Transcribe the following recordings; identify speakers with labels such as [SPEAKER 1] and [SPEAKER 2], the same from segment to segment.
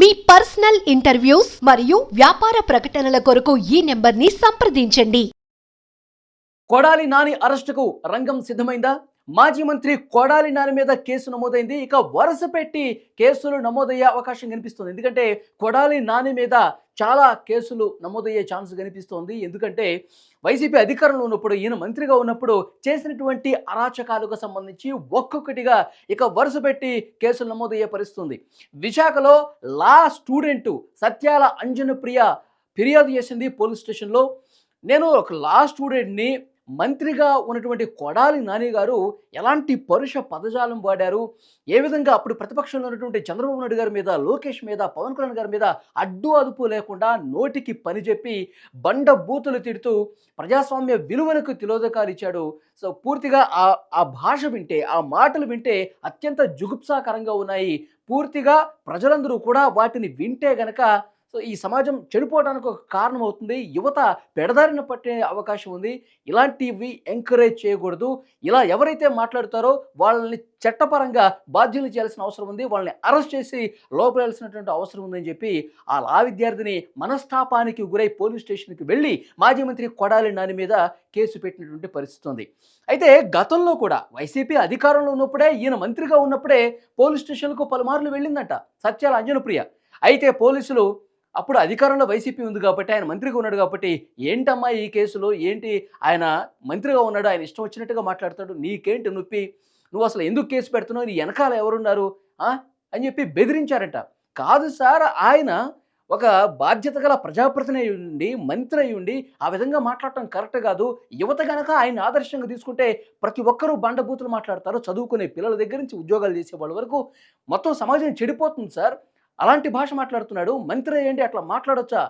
[SPEAKER 1] మీ personal interviews మరియు వ్యాపార ప్రకటనల కొరకు ఈ నెంబర్ని సంప్రదించండి.
[SPEAKER 2] కొడాలి నాని అరెస్టుకు రంగం సిద్ధమైందా? మాజీ మంత్రి కొడాలి నాని మీద కేసు నమోదైంది. ఇక వరుస పెట్టి కేసులు నమోదయ్యే అవకాశం కనిపిస్తుంది. ఎందుకంటే కొడాలి నాని మీద చాలా కేసులు నమోదయ్యే ఛాన్స్ కనిపిస్తోంది. ఎందుకంటే వైసీపీ అధికారంలో ఉన్నప్పుడు ఈయన మంత్రిగా ఉన్నప్పుడు చేసినటువంటి అరాచకాలకు సంబంధించి ఒక్కొక్కటిగా ఇక వరుస పెట్టి కేసులు నమోదయ్యే పరిస్థితుంది. విశాఖలో లా స్టూడెంట్ సత్యాల అంజన ప్రియ ఫిర్యాదు చేసింది పోలీస్ స్టేషన్లో. నేను ఒక లా స్టూడెంట్ని మంత్రిగా ఉన్నటువంటి కొడాలి నాని గారు ఎలాంటి పరుష పదజాలం వాడారు? ఏ విధంగా అప్పుడు ప్రతిపక్షంలో ఉన్నటువంటి చంద్రబాబు నాయుడు గారి మీద లోకేష్ మీద పవన్ కళ్యాణ్ గారి మీద అడ్డు అదుపు లేకుండా నోటికి పని చెప్పి బండ బూతులు తిడుతూ ప్రజాస్వామ్య విలువలకు తిలోదకాలు ఇచ్చాడు. సో పూర్తిగా ఆ ఆ భాష వింటే ఆ మాటలు వింటే అత్యంత జుగుప్సాకరంగా ఉన్నాయి. పూర్తిగా ప్రజలందరూ కూడా వాటిని వింటే గనక సో ఈ సమాజం చెడిపోవడానికి ఒక కారణం అవుతుంది. యువత పెడదారిన పట్టే అవకాశం ఉంది. ఇలాంటివి ఎంకరేజ్ చేయకూడదు. ఇలా ఎవరైతే మాట్లాడతారో వాళ్ళని చట్టపరంగా బాధ్యులు చేయాల్సిన అవసరం ఉంది. వాళ్ళని అరెస్ట్ చేసి లోపలేయాల్సినటువంటి అవసరం ఉందని చెప్పి ఆ లా విద్యార్థిని మనస్తాపానికి గురై పోలీస్ స్టేషన్కి వెళ్ళి మాజీ మంత్రి కొడాలి నాని మీద కేసు పెట్టినటువంటి పరిస్థితి ఉంది. అయితే గతంలో కూడా వైసీపీ అధికారంలో ఉన్నప్పుడే ఈయన మంత్రిగా ఉన్నప్పుడే పోలీస్ స్టేషన్కు పలుమార్లు వెళ్ళిందంట సత్యాల అంజనప్రియ. అయితే పోలీసులు అప్పుడు అధికారంలో వైసీపీ ఉంది కాబట్టి ఆయన మంత్రిగా ఉన్నాడు కాబట్టి ఏంటమ్మా ఈ కేసులో? ఏంటి? ఆయన మంత్రిగా ఉన్నాడు ఆయన ఇష్టం వచ్చినట్టుగా మాట్లాడతాడు. నీకేంటి నొప్పి? నువ్వు అసలు ఎందుకు కేసు పెడుతున్నావు? నీ వెనకాల ఎవరున్నారు? అని చెప్పి బెదిరించారట. కాదు సార్ ఆయన ఒక బాధ్యత గల ప్రజాప్రతినిధి ఉండి మంత్రి అయి ఉండి ఆ విధంగా మాట్లాడటం కరెక్ట్ కాదు. యువత కనుక ఆయన ఆదర్శంగా తీసుకుంటే ప్రతి ఒక్కరూ బండబూతులు మాట్లాడతారు. చదువుకునే పిల్లల దగ్గర నుంచి ఉద్యోగాలు చేసే వాళ్ళ వరకు మొత్తం సమాజం చెడిపోతుంది సార్. అలాంటి భాష మాట్లాడుతున్నాడు. మంత్రి ఏంటి అట్లా మాట్లాడొచ్చా?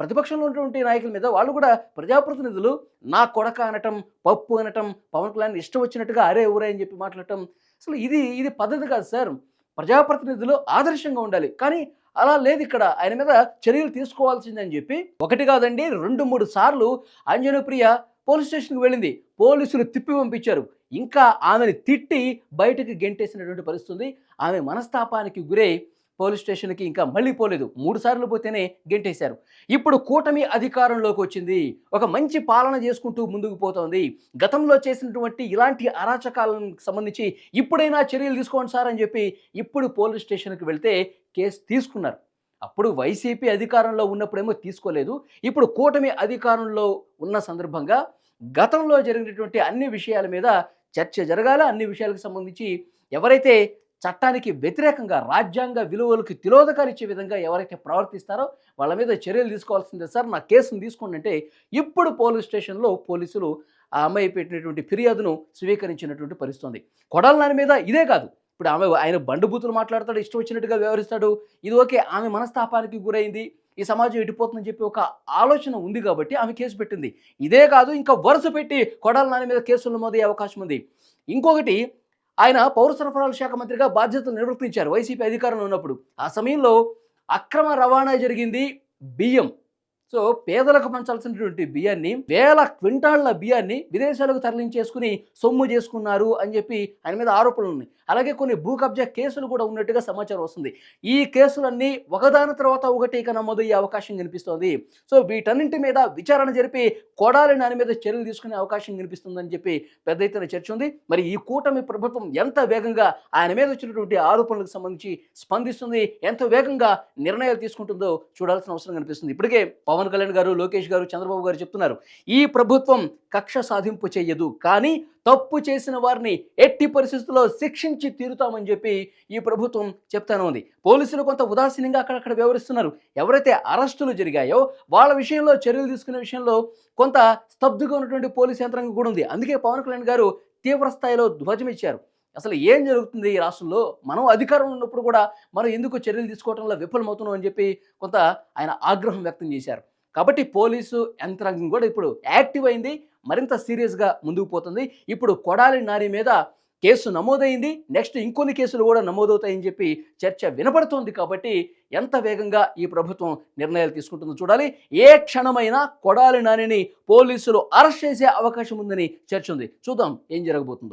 [SPEAKER 2] ప్రతిపక్షంలో ఉన్నటువంటి నాయకుల మీద వాళ్ళు కూడా ప్రజాప్రతినిధులు నా కొడక అనటం పప్పు అనటం పవన్ కళ్యాణ్ ఇష్టం వచ్చినట్టుగా అరే ఊరే అని చెప్పి మాట్లాడటం. అసలు ఇది ఇది పద్ధతి కాదు సార్. ప్రజాప్రతినిధులు ఆదర్శంగా ఉండాలి. కానీ అలా లేదు ఇక్కడ. ఆయన మీద చర్యలు తీసుకోవాల్సిందని చెప్పి ఒకటి కాదండి రెండు మూడు సార్లు అంజనప్రియ పోలీస్ స్టేషన్కి వెళ్ళింది. పోలీసులు తిప్పి పంపించారు. ఇంకా ఆమెను తిట్టి బయటకు గెంటేసినటువంటి పరిస్థితి ఆమె మనస్తాపానికి గురై పోలీస్ స్టేషన్కి ఇంకా మళ్ళీ పోలేదు. మూడు సార్లు పోతేనే గెంటేశారు. ఇప్పుడు కూటమి అధికారంలోకి వచ్చింది. ఒక మంచి పాలన చేసుకుంటూ ముందుకు పోతోంది. గతంలో చేసినటువంటి ఇలాంటి అరాచకాలకు సంబంధించి ఇప్పుడైనా చర్యలు తీసుకోండి సార్ అని చెప్పి ఇప్పుడు పోలీస్ స్టేషన్కి వెళ్తే కేసు తీసుకున్నారు. అప్పుడు వైసీపీ అధికారంలో ఉన్నప్పుడేమో తీసుకోలేదు. ఇప్పుడు కూటమి అధికారంలో ఉన్న సందర్భంగా గతంలో జరిగినటువంటి అన్ని విషయాల మీద చర్చ జరగాల. అన్ని విషయాలకు సంబంధించి ఎవరైతే చట్టానికి వ్యతిరేకంగా రాజ్యాంగ విలువలకు తిలోదకాలు ఇచ్చే విధంగా ఎవరైతే ప్రవర్తిస్తారో వాళ్ళ మీద చర్యలు తీసుకోవాల్సిందే సార్. నా కేసును తీసుకోండి అంటే ఇప్పుడు పోలీస్ స్టేషన్లో పోలీసులు ఆ అమ్మాయి పెట్టినటువంటి ఫిర్యాదును స్వీకరించినటువంటి పరిస్థితుంది. కొడల నాని మీద ఇదే కాదు. ఇప్పుడు ఆమె ఆయన బండుబూతులు మాట్లాడతాడు ఇష్టం వచ్చినట్టుగా వ్యవహరిస్తాడు. ఇది ఓకే ఆమె మనస్తాపానికి గురైంది. ఈ సమాజం ఎడిపోతుందని చెప్పి ఒక ఆలోచన ఉంది కాబట్టి ఆమె కేసు పెట్టింది. ఇదే కాదు ఇంకా వరుస పెట్టి కొడాల నాని మీద కేసులు నమోదయ్యే అవకాశం ఉంది. ఇంకొకటి ఆయన పౌర సరఫరాల శాఖ మంత్రిగా బాధ్యతలు నిర్వర్తించారు. వైసీపీ అధికారంలో ఉన్నప్పుడు ఆ సమయంలో అక్రమ రవాణా జరిగింది బియ్యం. సో పేదలకు పంచాల్సినటువంటి బియ్యాన్ని వేల క్వింటాళ్ళ బియ్యాన్ని విదేశాలకు తరలించేసుకుని సొమ్ము చేసుకున్నారు అని చెప్పి ఆయన మీద ఆరోపణలు ఉన్నాయి. అలాగే కొన్ని భూ కబ్జా కేసులు కూడా ఉన్నట్టుగా సమాచారం వస్తుంది. ఈ కేసులన్నీ ఒకదాని తర్వాత ఒకటి ఇక నమోదయ్యే అవకాశం కనిపిస్తోంది. సో వీటన్నింటి మీద విచారణ జరిపి కొడాలి నాని మీద చర్యలు తీసుకునే అవకాశం కనిపిస్తుందని చెప్పి పెద్ద ఎత్తున చర్చ ఉంది. మరి ఈ కూటమి ప్రభుత్వం ఎంత వేగంగా ఆయన మీద వచ్చినటువంటి ఆరోపణలకు సంబంధించి స్పందిస్తుంది ఎంత వేగంగా నిర్ణయాలు తీసుకుంటుందో చూడాల్సిన అవసరం కనిపిస్తుంది. ఇప్పటికే పవన్ కళ్యాణ్ గారు లోకేష్ గారు చంద్రబాబు గారు చెప్తున్నారు ఈ ప్రభుత్వం కక్ష సాధింపు చేయదు కానీ తప్పు చేసిన వారిని ఎట్టి పరిస్థితుల్లో శిక్షించి తీరుతామని చెప్పి ఈ ప్రభుత్వం చెప్తానే ఉంది పోలీసులు కొంత ఉదాసీనంగా అక్కడక్కడ వివరిస్తున్నారు ఎవరైతే అరెస్టులు జరిగాయో వాళ్ళ విషయంలో చర్యలు తీసుకునే విషయంలో కొంత స్తబ్దుగా ఉన్నటువంటి పోలీస్ యంత్రాంగం కూడా ఉంది. అందుకే పవన్ కళ్యాణ్ గారు తీవ్ర స్థాయిలో అసలు ఏం జరుగుతుంది ఈ రాష్ట్రంలో? మనం అధికారం ఉన్నప్పుడు కూడా మనం ఎందుకు చర్యలు తీసుకోవడంలో విఫలమవుతున్నాం అని చెప్పి కొంత ఆయన ఆగ్రహం వ్యక్తం చేశారు. కాబట్టి పోలీసు యంత్రాంగం కూడా ఇప్పుడు యాక్టివ్ అయింది మరింత సీరియస్గా ముందుకు పోతుంది. ఇప్పుడు కొడాలి నారి మీద కేసు నమోదైంది నెక్స్ట్ ఇంకొన్ని కేసులు కూడా నమోదవుతాయని చెప్పి చర్చ వినపడుతోంది కాబట్టి ఎంత వేగంగా ఈ ప్రభుత్వం నిర్ణయాలు తీసుకుంటుందో చూడాలి. ఏ క్షణమైనా కొడాలి నానిని పోలీసులు అరెస్ట్ చేసే అవకాశం ఉందని చర్చ ఉంది. చూద్దాం ఏం జరగబోతుందో.